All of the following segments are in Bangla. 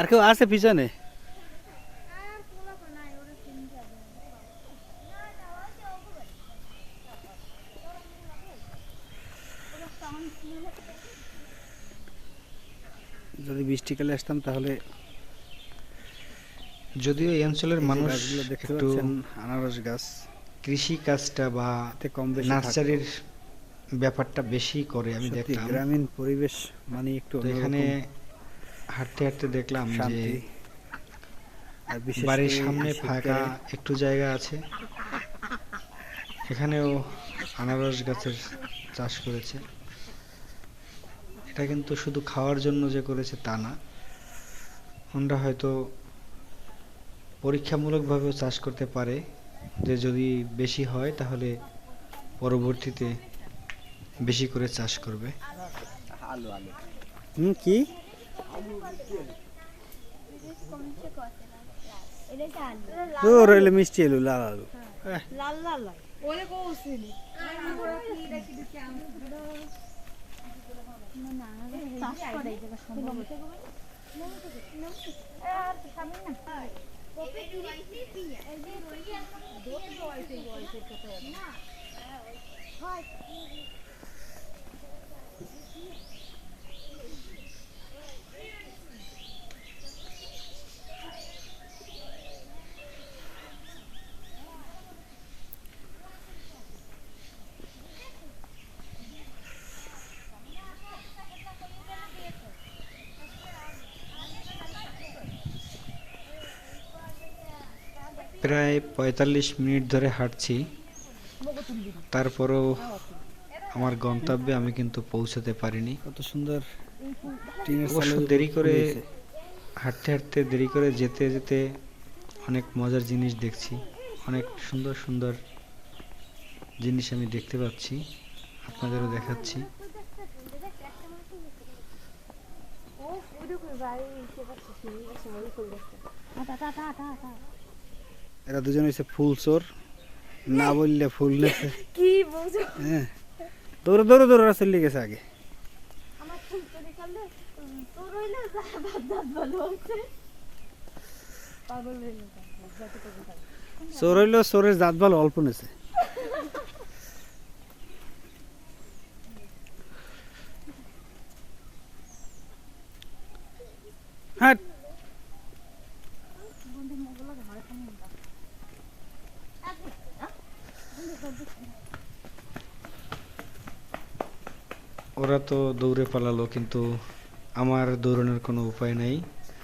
আর কেউ আছে পিছনে? যদি বৃষ্টিকালে আসতাম তাহলে যদিও এই অঞ্চলের মানুষ একটু আনারস গাছ কৃষি কাজটা বা কম নার্সারির ব্যাপারটা বেশি করে আমি দেখলাম গ্রামীণ পরিবেশ মানে একটু এখানে হাঁটতে হাঁটতে দেখলাম যে শান্তি। আর বিশেষ বাড়ির সামনে ফাঁকা একটু জায়গা আছে। এখানেও আনারস গাছের চাষ করেছে। এটা কিন্তু শুধু খাওয়ার জন্য যে করেছে তা না। ওনরা হয়তো পরীক্ষামূলকভাবেও চাষ করতে পারে। যে যদি বেশি হয় তাহলে পরবর্তীতে বেশি করে চাষ করবে। হুম কি? তো রইলে মিষ্টি এলু লাল আলু। লাল লাল ওরে কৌছিল প্রায় পঁয়তাল্লিশ মিনিট ধরে হাঁটছি। তারপরেও আমার গন্তব্যে আমি কিন্তু পৌঁছাতে পারিনি। কত সুন্দর অবশ্য দেরি করে হাঁটতে হাঁটতে দেরি করে যেতে যেতে অনেক মজার জিনিস দেখছি। অনেক সুন্দর সুন্দর জিনিস আমি দেখতে পাচ্ছি। আপনাদেরও দেখাচ্ছি। এরা দুজন হয়েছে ফুল চোর। না বললে ফুল নেছে কি বুঝো? হ্যাঁ। দৌড়ে দৌড়ে দৌড়ে রাস্তা চলে গেছে আগে। চোর হইল চোরের জাত ভালো অল্প নেছে হ্যাঁ ওরা তো দৌড়ে পালালো কিন্তু আমার দৌড়ানোর কোনো উপায় নাই।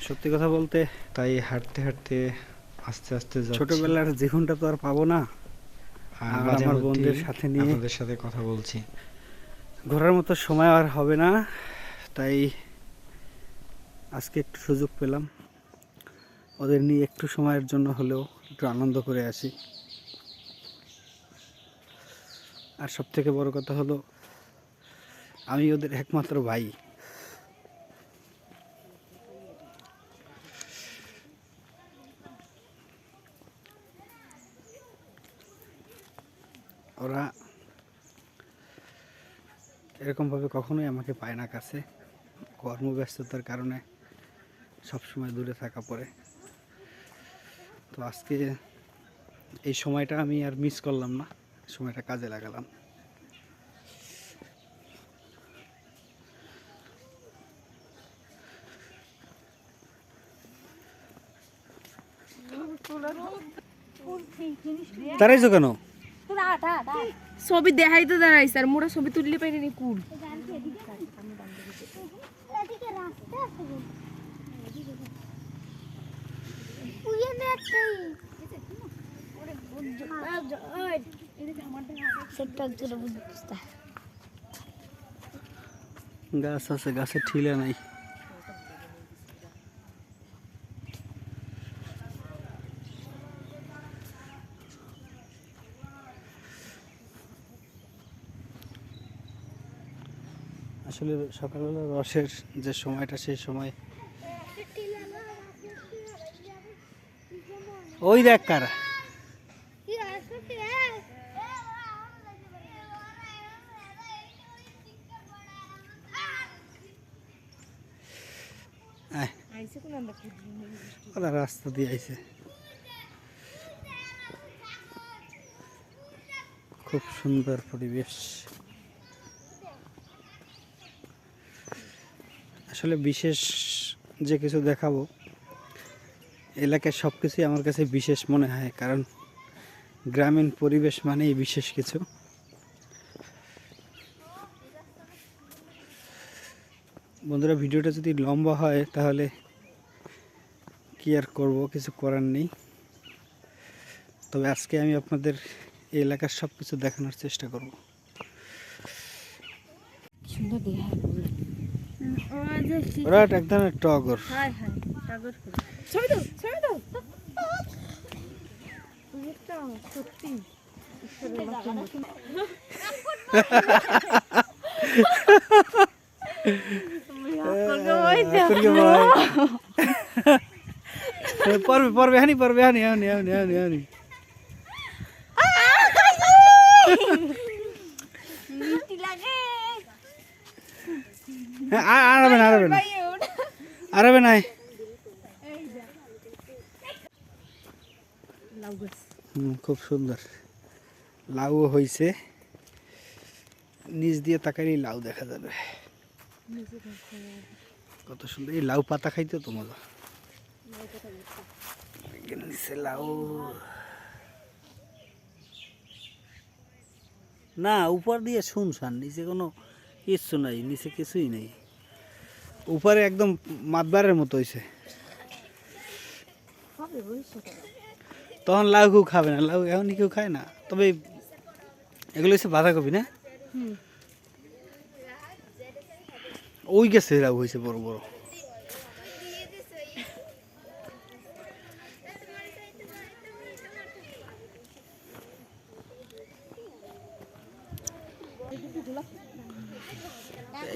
সত্যি কথা বলতে তাই হাঁটতে হাঁটতে আস্তে আস্তে। ছোটবেলার জীবনটা তো আর পাবো না। আর আমার বন্ধুদের সাথে নিয়ে- আপনাদের সাথে কথা বলছি। ঘোরার মতো সময় আর হবে না। তাই আজকে একটু সুযোগ পেলাম। ওদের নিয়ে একটু সময়ের জন্য হলেও একটু আনন্দ করে আসি। আর সব থেকে বড় কথা হলো আমি ওদের একমাত্র ভাই। ওরা এরকমভাবে কখনোই আমাকে পায় না কাছে। কর্মব্যস্ততার কারণে সবসময় দূরে থাকা পড়ে। তো আজকে এই সময়টা আমি আর মিস করলাম না, সময়টা কাজে লাগালাম। তারাইছো কেন? ছবি দেখাই তো দাঁড়াই স্যার মোরা ছবি তুললে পাইনি কুল গাছ আছে গাছের ঠিলা নাই। আসলে সকালবেলা রসের যে সময়টা, সেই সময়। ওই দেখ কারা। আইসে রাস্তা দিয়ে আইছে। খুব সুন্দর পরিবেশ। আসলে বিশেষ যে কিছু দেখাবো এলাকার সব কিছুই আমার কাছে বিশেষ মনে হয়, কারণ গ্রামীণ পরিবেশ মানেই বিশেষ কিছু। বন্ধুরা, ভিডিওটা যদি লম্বা হয়, তাহলে কি আর করব, কিছু করার নেই। তবে আজকে আমি আপনাদের এলাকার সব কিছু দেখানোর চেষ্টা করব। সুন্দর ওরা এক ধরনের টগর হ্যাঁ হ্যাঁ টগর ফুল ছবি দাও ছবি দাও সত্যি পড়বে পড়বে হানি পড়বে হানি হানি হানি হানি হানি হ্যাঁ খুব সুন্দর। লাউ হয়েছে নিচ দিয়ে তাকাইলেই লাউ দেখা যাবে। কত সুন্দর। এই লাউ পাতা খাইতে তো মজা। লাউ। না, উপর দিয়ে শুনশান নিচে কোনো কিচ্ছু নাই নিচে কিছুই নেই। উপরে একদম মাতবারের মতো হয়েছে তখন লাউ কেউ খাবে না লাউ এখন কেউ খায় না। তবে এগুলো হচ্ছে বাঁধাকপি না? ওই গেছে লাউ হয়েছে বড় বড়।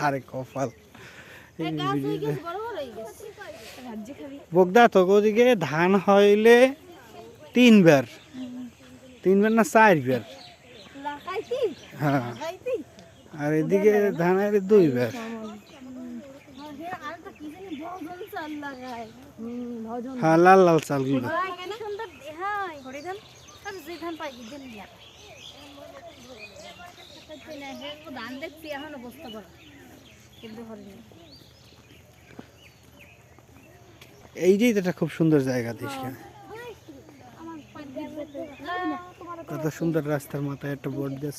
আরে কপাল। বগদা তো ওদিকে ধান হইলে তিনবার। তিনবার না চারবার? হ্যাঁ। আর এদিকে ধান হইলে দুইবার লাল হ্যাঁ, এই যে এটা খুব সুন্দর জায়গা দেশখানে কত সুন্দর রাস্তার মাথায় একটা বোর্ড দেশ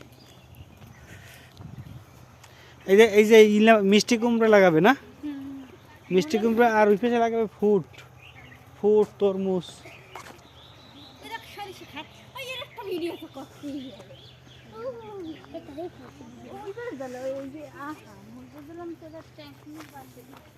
এই যে এই যে ইলা মিষ্টি কুমড়া লাগাবে না? মিষ্টি কুমড়া আর ওই পাশে লাগাবে ফুট। ফুট তরমুজ। এরা সারি শেখায় ওই এর একটা ভিডিও